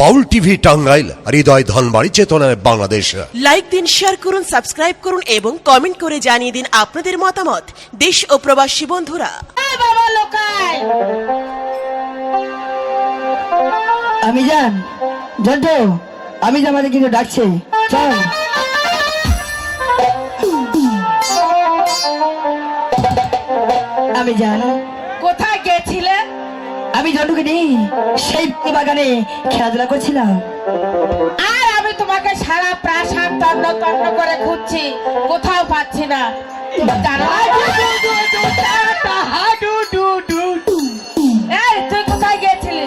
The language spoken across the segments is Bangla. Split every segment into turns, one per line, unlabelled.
বাউল টিভি টাঙ্গাইল হৃদয় ধনবাড়ি চেতনায় বাংলাদেশ।
লাইক দিন শেয়ার করুন সাবস্ক্রাইব করুন এবং কমেন্ট করে জানিয়ে দিন আপনাদের মতামত। দেশ ও প্রবাসী বন্ধুরা।
আমি যান জন্ট আমি যে আমাদের কিন্তু ডাকছে। চল। আমি
গেছিলে
আমি জন্টুকে নিয়ে সেই বাগানে খেলাধুলা করছিলাম।
আর আমি তোমাকে সারা প্রাসাদ তন্ন তন্ন করে খুঁজছি কোথাও পাচ্ছি না। তুমি জানো না? এই তুই কোথায় গেছিলি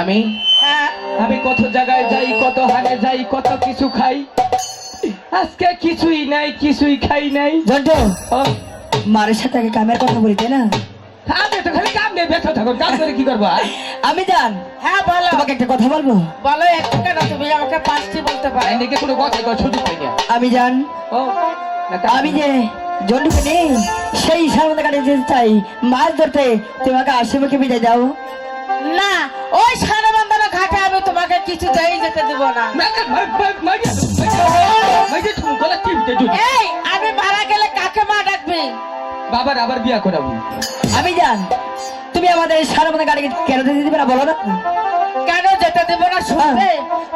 আমি?
হ্যাঁ।
আমি কত জায়গায় যাই কত হানে যাই কত কিছু খাই। আজকে কিছুই নাই কিছুই খাই নাই।
জন্ট
ও,
মারের সাথে আগে কামের কথা বলি তাই না?
আপনি তো খালি কাম নিয়ে ব্যস্ত থাকুন কাম করে কি করব
আমি যান
হ্যাঁ বলো
তোমাকে একটা কথা বলব
বলো একটু কেন তুমি আমাকে পাঁচটি বলতে পারো
এদিকে কোনো কথা করার সুযোগ পাই না
আমি যান
ও
আমি যে জন্টুকে নিয়ে সেই সামনে কাটে যেতে চাই মাছ ধরতে তোমাকে আশেপাশে বিদায় দাও
না ওই সারাবন্ধনা ঘাটে আমি তোমাকে কিছুতেই যেতে দিব না আমি মারা গেলে
বাবার আবার বিয়া করাবো।
আমি যান তুমি আমাদের সারা মধ্যে গাড়ি কেন যেতে দিবে না বলো না।
কেন যেতে দেবো না শুনবে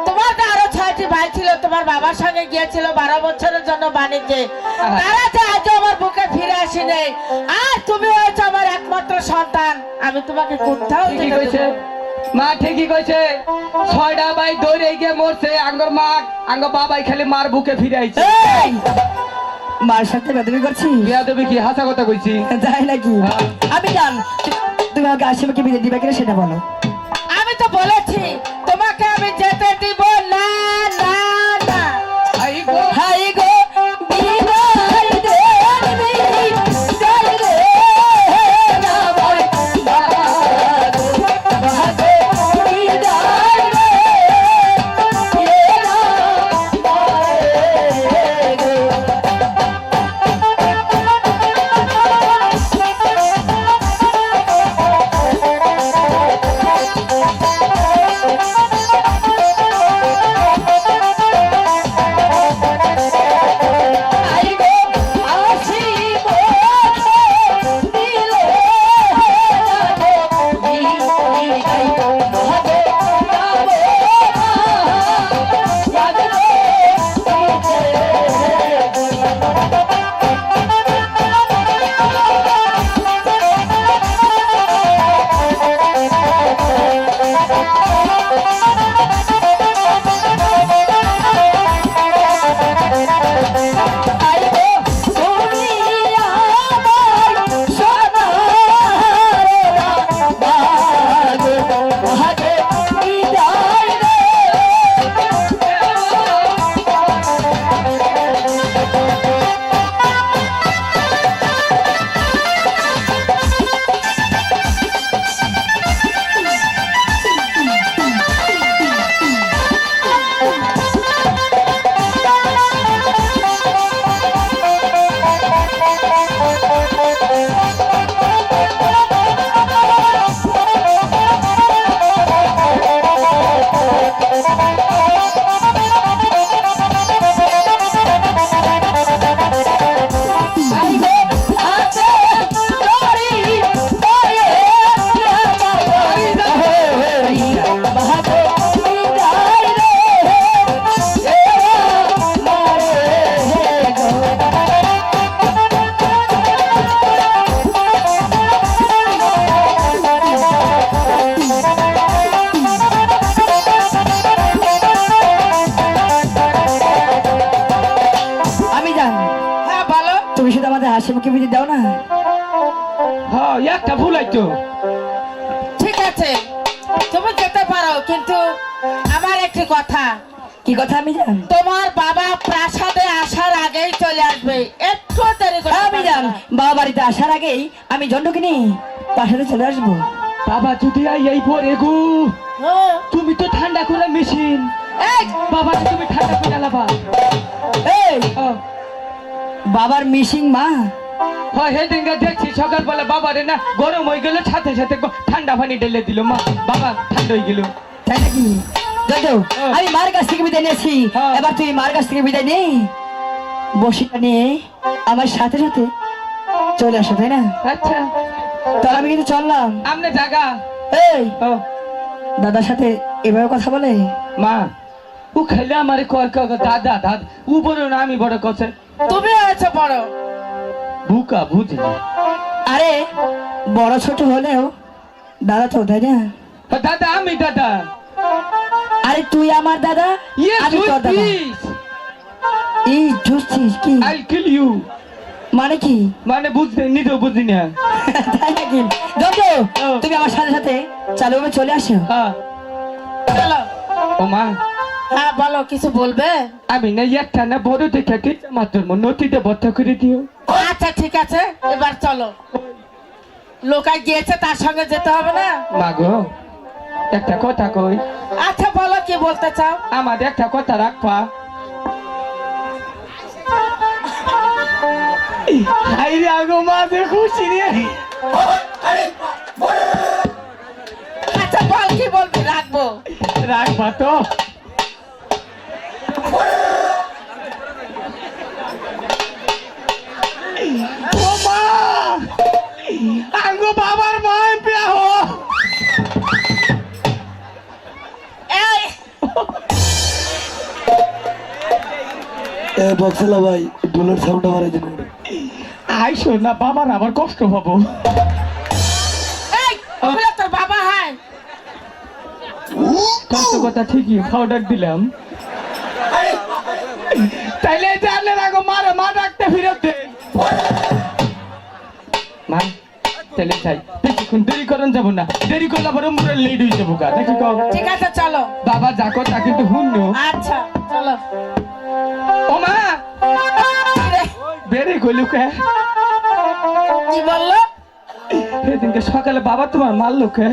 তোমার তো আরও ছয়টি ভাই ছিল তোমার বাবার সঙ্গে গিয়েছিল বারো বছরের জন্য বাণিজ্যে।
আহা।
তারা তো আজও আমার বুকে ফিরে আসেনি। আর তুমি হয়েছে আমার একমাত্র সন্তান। আমি তোমাকে কোথাও।
মা ঠিকই কইছে। ছয়টা বাই দৌড়ে গিয়ে মরছে। আঙ্গর মা আঙ্গ বাবাই খালি মার বুকে ফিরে আইছে!
মার সাথে বেদবি করছি
বিয়া দেবে কি? হাসা কথা কইছি।
যাই নাকি?
হ্যাঁ।
আমি জান তুমি আমাকে কি বিদায় দিবে কিনা সেটা বলো।
আমি তো বলেছি। ななななななな!
আই
তুমি শুধু আমাদের হাসি মুখে বিদায় দাও না?
হ্যাঁ একটা ভুল আইতো
ঠিক আছে তুমি যেতে পারো কিন্তু আমার একটি কথা।
কি কথা আমি জান
তোমার বাবা প্রাসাদে আসার আগেই চলে আসবে। একটু দেরি করে
আমি জান বাবা বাড়িতে আসার আগেই আমি জন্ডকে নিয়ে পাশাতে চলে আসব।
বাবা যদি আই এই পরে গো।
হ্যাঁ।
তুমি তো ঠান্ডা করে মেশিন।
এই!
বাবা তুমি ঠান্ডা করে
এই বাবার মিসিং মা।
হয় সেদিনকে দেখছি সকালবেলা বাবারে না গরম হয়ে গেল সাথে সাথে ঠান্ডা পানি ঢেলে দিল মা। বাবা ঠান্ডা হয়ে গেল।
তাই নাকি? আমি মার কাছ থেকে বিদায় নিয়েছি।
হ্যাঁ।
এবার তুই মার কাছ থেকে বিদায় নে। বসিটা নিয়ে আমার সাথে সাথে চলে আসো তাই না?
আচ্ছা।
তাহলে আমি কিন্তু চললাম।
আমনে জাগা।
এই
ও।
দাদার সাথে এভাবে কথা বলে?
মা ও খাইলে আমারে কয় দাদা দাদা ও বড় না আমি বড় কছে
তুমি হয়েছে বড়।
বুকা বুঝি
আরে বড় ছোট হলেও দাদা তো তাই না?
দাদা আমি দাদা।
আরে তুই আমার দাদা?
ইয়ে
আমি তোর দাদা। এই কি?
আই কিল ইউ
মানে কি?
মানে বুঝতে নিজেও বুঝি না।
তাই নাকি? দাদু তুমি আমার সাথে সাথে চালু চলে আসো।
হ্যাঁ।
চলো।
ও মা।
হ্যাঁ বলো কিছু বলবে?
আমি না একটা না বড় দেখে টিচার মাত্র নথিতে ভর্তা করে দিও।
আচ্ছা ঠিক আছে এবার চলো। লোকাই গিয়েছে তার সঙ্গে যেতে হবে না?
মা গো একটা কথা কই।
আচ্ছা বলো কি বলতে চাও?
আমার একটা কথা রাখবা। হাই রে আগো মা যে খুশি রে।
আচ্ছা বল কি বলবি? রাখব।
রাখবা তো। আঙ্গো বাবার মা বিয়া হো
এই
এ বক্সলা ভাই ডোলের সাউন্ড মারাই দিন
আইসো না বাবার আবার কষ্ট পাবো।
এই তোর বাবা
কষ্ট কথা ঠিকই পাউডার দিলাম। তাইলে জানলে রাখো মারে মা ডাকতে ফিরত মা তাহলে চাই বেশিক্ষণ দেরি করন যাব না। দেরি করলে আবার উমরে লেট হয়ে যাব গা। দেখি কও।
ঠিক আছে চলো।
বাবা যা কথা কিন্তু শুনল
আচ্ছা চলো।
ও মা!
কি রে?
কে
কি বলল?
সেদিনকে সকালে বাবা তোমার মারলো কে